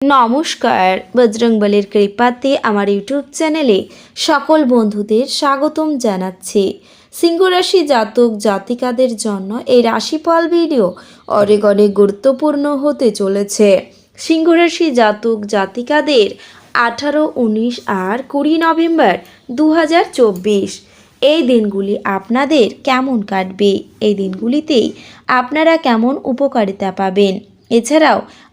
নমস্কার, বজরংবলীর কৃপাতে আমার ইউটিউব চ্যানেলে সকল বন্ধুদের স্বাগতম জানাচ্ছি। সিংহরাশি জাতক জাতিকাদের জন্য এই রাশিফল ভিডিও অনেক অনেক গুরুত্বপূর্ণ হতে চলেছে। সিংহরাশি জাতক জাতিকাদের আঠারো, উনিশ আর কুড়ি নভেম্বর দু হাজার চব্বিশ, এই দিনগুলি আপনাদের কেমন কাটবে? এই দিনগুলিতেই আপনারা কেমন উপকারিতা পাবেন? এছাড়াও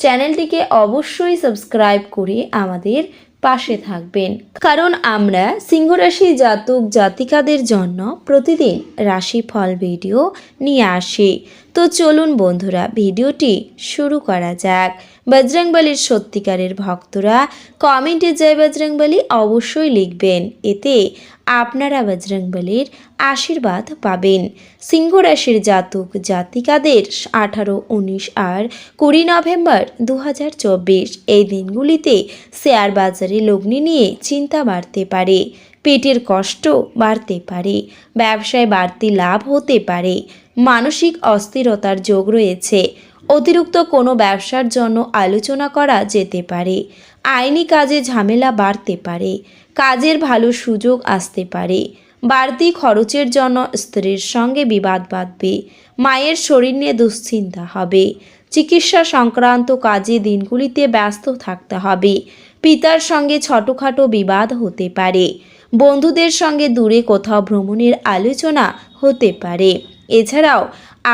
চ্যানেলটিকে অবশ্যই সাবস্ক্রাইব করে আমাদের পাশে থাকবেন। কারণ আমরা সিংহরাশি জাতক জাতিকাদের জন্য প্রতিদিন রাশিফল ভিডিও নিয়ে আসি। তো চলুন বন্ধুরা, ভিডিওটি শুরু করা যাক। বজরংবলীর সত্যিকারের ভক্তরা কমেন্টে জয় বজরংবলী অবশ্যই লিখবেন। এতে আপনারা বজরংবলীর আশীর্বাদ পাবেন। সিংহ রাশির জাতক জাতিকাদের আঠারো, উনিশ আর কুড়ি নভেম্বর দু হাজার চব্বিশ, এই দিনগুলিতে শেয়ার বাজারে লগ্নি নিয়ে চিন্তা বাড়তে পারে, পেটের কষ্ট বাড়তে পারে, ব্যবসায় বাড়তি লাভ হতে পারে মানসিক অস্থিরতার যোগ রয়েছে। অতিরিক্ত কোনো ব্যবসার জন্য আলোচনা করা যেতে পারে। আইনি কাজে ঝামেলা বাড়তে পারে। কাজের ভালো সুযোগ আসতে পারে। বাড়তি খরচের জন্য স্ত্রীর সঙ্গে বিবাদ বাঁধবে। মায়ের শরীর নিয়ে দুশ্চিন্তা হবে। চিকিৎসা সংক্রান্ত কাজে দিনগুলিতে ব্যস্ত থাকতে হবে। পিতার সঙ্গে ছোটোখাটো বিবাদ হতে পারে। বন্ধুদের সঙ্গে দূরে কোথাও ভ্রমণের আলোচনা হতে পারে। এছাড়াও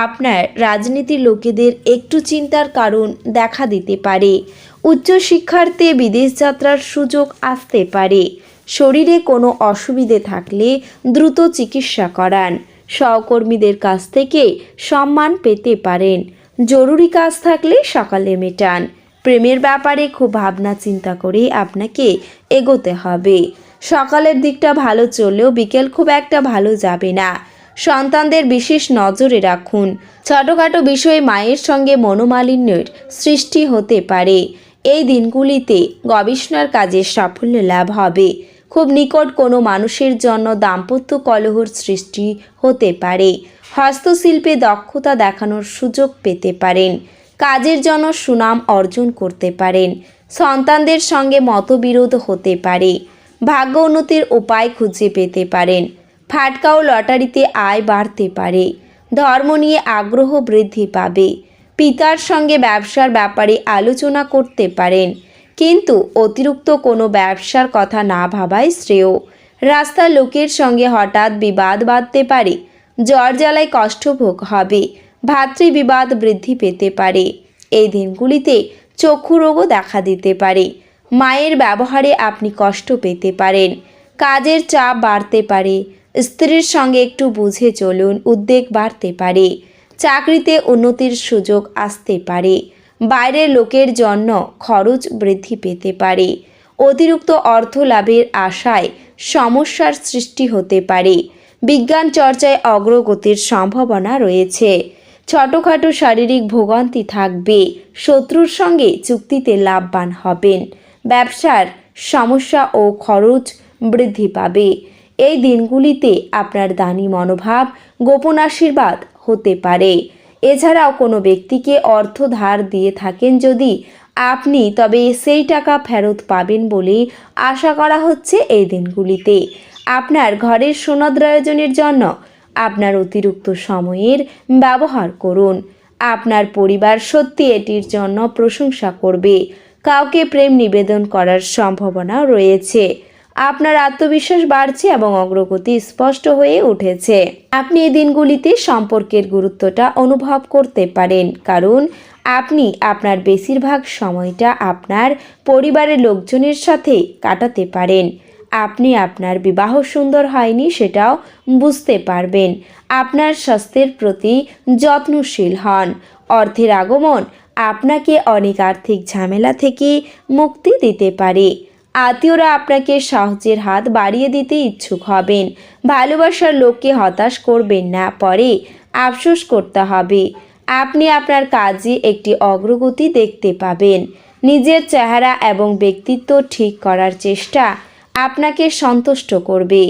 আপনার রাজনীতির লোকেদের একটু চিন্তার কারণ দেখা দিতে পারে। উচ্চশিক্ষার্থে বিদেশ যাত্রার সুযোগ আসতে পারে। শরীরে কোনো অসুবিধে থাকলে দ্রুত চিকিৎসা করান। সহকর্মীদের কাছ থেকে সম্মান পেতে পারেন। জরুরি কাজ থাকলে সকালে মেটান। প্রেমের ব্যাপারে খুব ভাবনা চিন্তা করে আপনাকে এগোতে হবে। সকালের দিকটা ভালো চললেও বিকেল খুব একটা ভালো যাবে না। সন্তানদের বিশেষ নজরে রাখুন। ছোটোখাটো বিষয়ে মায়ের সঙ্গে মনোমালিন্যের সৃষ্টি হতে পারে। এই দিনগুলিতে গবেষণার কাজে সাফল্য লাভ হবে। খুব নিকট কোনো মানুষের জন্য দাম্পত্য কলহর সৃষ্টি হতে পারে। হস্তশিল্পে দক্ষতা দেখানোর সুযোগ পেতে পারেন। কাজের জন্য সুনাম অর্জন করতে পারেন। সন্তানদের সঙ্গে মতবিরোধ হতে পারে। ভাগ্য উন্নতির উপায় খুঁজে পেতে পারেন। ফাটকা ও লটারিতে আয় বাড়তে পারে। ধর্ম নিয়ে আগ্রহ বৃদ্ধি পাবে। পিতার সঙ্গে ব্যবসার ব্যাপারে আলোচনা করতে পারেন। কিন্তু অতিরিক্ত কোনো ব্যবসার কথা না ভাবাই শ্রেয়। রাস্তার লোকের সঙ্গে হঠাৎ বিবাদ বাঁধতে পারে। জ্বর জ্বালায় কষ্টভোগ হবে। ভাতৃবিবাদ বৃদ্ধি পেতে পারে। এই দিনগুলিতে চক্ষু রোগও দেখা দিতে পারে। মায়ের ব্যবহারে আপনি কষ্ট পেতে পারেন। কাজের চাপ বাড়তে পারে। স্ত্রীর সঙ্গে একটু বুঝে চলুন, উদ্বেগ বাড়তে পারে। চাকরিতে উন্নতির সুযোগ আসতে পারে। বাইরের লোকের জন্য খরচ বৃদ্ধি পেতে পারে। অতিরিক্ত অর্থ লাভের আশায় সমস্যার সৃষ্টি হতে পারে। বিজ্ঞান চর্চায় অগ্রগতির সম্ভাবনা রয়েছে। ছোটোখাটো শারীরিক ভোগান্তি থাকবে। শত্রুর সঙ্গে চুক্তিতে লাভবান হবেন। ব্যবসার সমস্যা ও খরচ বৃদ্ধি পাবে। এই দিনগুলিতে আপনার দানি মনোভাব, গোপন আশীর্বাদ হতে পারে। এছাড়াও কোনো ব্যক্তিকে অর্থ ধার দিয়ে থাকেন যদি আপনি তবে সেই টাকা ফেরত পাবেন বলে আশা করা হচ্ছে এই দিনগুলিতে। আপনার ঘরের সোনাদ্রয়োজনের জন্য আপনার অতিরিক্ত সময়ের ব্যবহার করুন। আপনার পরিবার সত্যি এটির জন্য প্রশংসা করবে। কাউকে প্রেম নিবেদন করার সম্ভাবনা রয়েছে। আপনার আত্মবিশ্বাস বাড়ছে এবং অগ্রগতি স্পষ্ট হয়ে উঠেছে। আপনি এই দিনগুলিতে সম্পর্কের গুরুত্বটা অনুভব করতে পারেন, কারণ আপনি আপনার বেশিরভাগ সময়টা আপনার পরিবারের লোকজনের সাথে কাটাতে পারেন। আপনি আপনার বিবাহ সুন্দর হয়নি সেটাও বুঝতে পারবেন। আপনার স্বাস্থ্যের প্রতি যত্নশীল হন। অর্থের আগমন আপনাকে অনেক আর্থিক ঝামেলা থেকে মুক্তি দিতে পারে। আত্মীয়রা আপনাকে সাহায্যের হাত বাড়িয়ে দিতে ইচ্ছুক হবেন। ভালোবাসার লোককে হতাশ করবেন না, পরে আফসোস করতে হবে। আপনি আপনার কাজে একটি অগ্রগতি দেখতে পাবেন। নিজের চেহারা এবং ব্যক্তিত্ব ঠিক করার চেষ্টা আপনাকে সন্তুষ্ট করবে।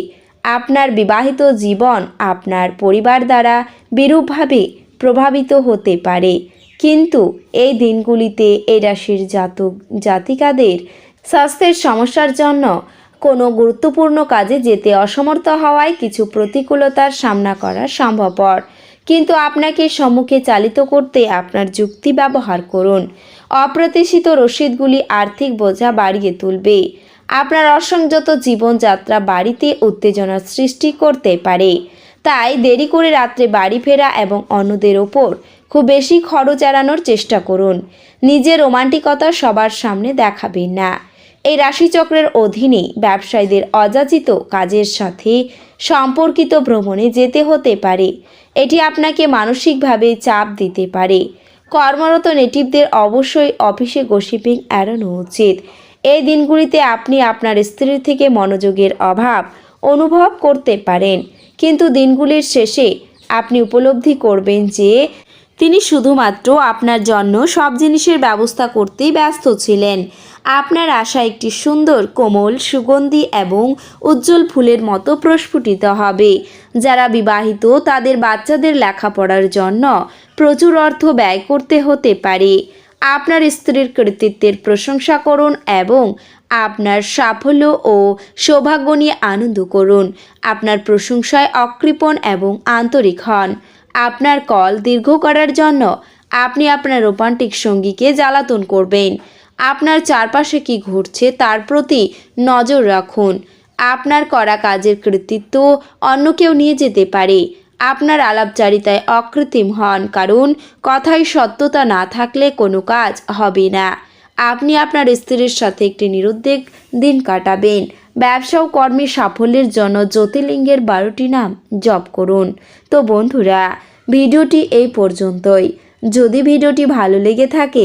আপনার বিবাহিত জীবন আপনার পরিবার দ্বারা বিরূপভাবে প্রভাবিত হতে পারে। কিন্তু এই দিনগুলিতে এই রাশির জাতক, জাতিকাদের স্বাস্থ্যের সমস্যার জন্য কোনো গুরুত্বপূর্ণ কাজে যেতে অসমর্থ হওয়ায় কিছু প্রতিকূলতার সামনা করা সম্ভবপর। কিন্তু আপনাকে সম্মুখে চালিত করতে আপনার যুক্তি ব্যবহার করুন। অপ্রত্যাশিত রসিদগুলি আর্থিক বোঝা বাড়িয়ে তুলবে। আপনার অসংযত জীবনযাত্রা বাড়িতে উত্তেজনার সৃষ্টি করতে পারে। তাই দেরি করে রাত্রে বাড়ি ফেরা এবং অন্যদের ওপর খুব বেশি খরচ এড়ানোর চেষ্টা করুন। নিজের রোমান্টিকতা সবার সামনে দেখাবেন না। এই রাশিচক্রের অধীনে ব্যবসায়ীদের অযাচিত কাজের সাথে সম্পর্কিত ভ্রমণে যেতে হতে পারে। এটি আপনাকে মানসিকভাবে চাপ দিতে পারে। কর্মরত নেটিভদের অবশ্যই অফিসে গসিপিং এড়ানো উচিত। এই দিনগুলিতে আপনি আপনার স্ত্রীর থেকে মনোযোগের অভাব অনুভব করতে পারেন। কিন্তু দিনগুলির শেষে আপনি উপলব্ধি করবেন যে তিনি শুধুমাত্র আপনার জন্য সব জিনিসের ব্যবস্থা করতেই ব্যস্ত ছিলেন। আপনার আশা একটি সুন্দর, কোমল, সুগন্ধি এবং উজ্জ্বল ফুলের মতো প্রস্ফুটিত হবে। যারা বিবাহিত, তাদের বাচ্চাদের লেখাপড়ার জন্য প্রচুর অর্থ ব্যয় করতে হতে পারে। আপনার স্ত্রীর কৃতিত্বের প্রশংসা করুন এবং আপনার সাফল্য ও সৌভাগ্য নিয়ে আনন্দ করুন। আপনার প্রশংসায় অকৃপণ এবং আন্তরিক হন। আপনার কল দীর্ঘ করার জন্য আপনি আপনার রোমান্টিক সঙ্গীকে জ্বালাতন করবেন। আপনার চারপাশে কি ঘটছে তার প্রতি নজর রাখুন। আপনার করা কাজের কৃতিত্ব অন্য কেউ নিয়ে যেতে পারে। আপনার আলাপচারিতায় অকৃত্রিম হন, কারণ কথায় সত্যতা না থাকলে কোনো কাজ হবে না। আপনি আপনার স্ত্রীর সাথে একটি নিরুদ্বেগ দিন কাটাবেন। ব্যবসা ও কর্মে সাফল্যের জন্য জ্যোতির্লিঙ্গের বারোটি নাম জপ করুন। তো বন্ধুরা, ভিডিওটি এই পর্যন্তই। যদি ভিডিওটি ভালো লেগে থাকে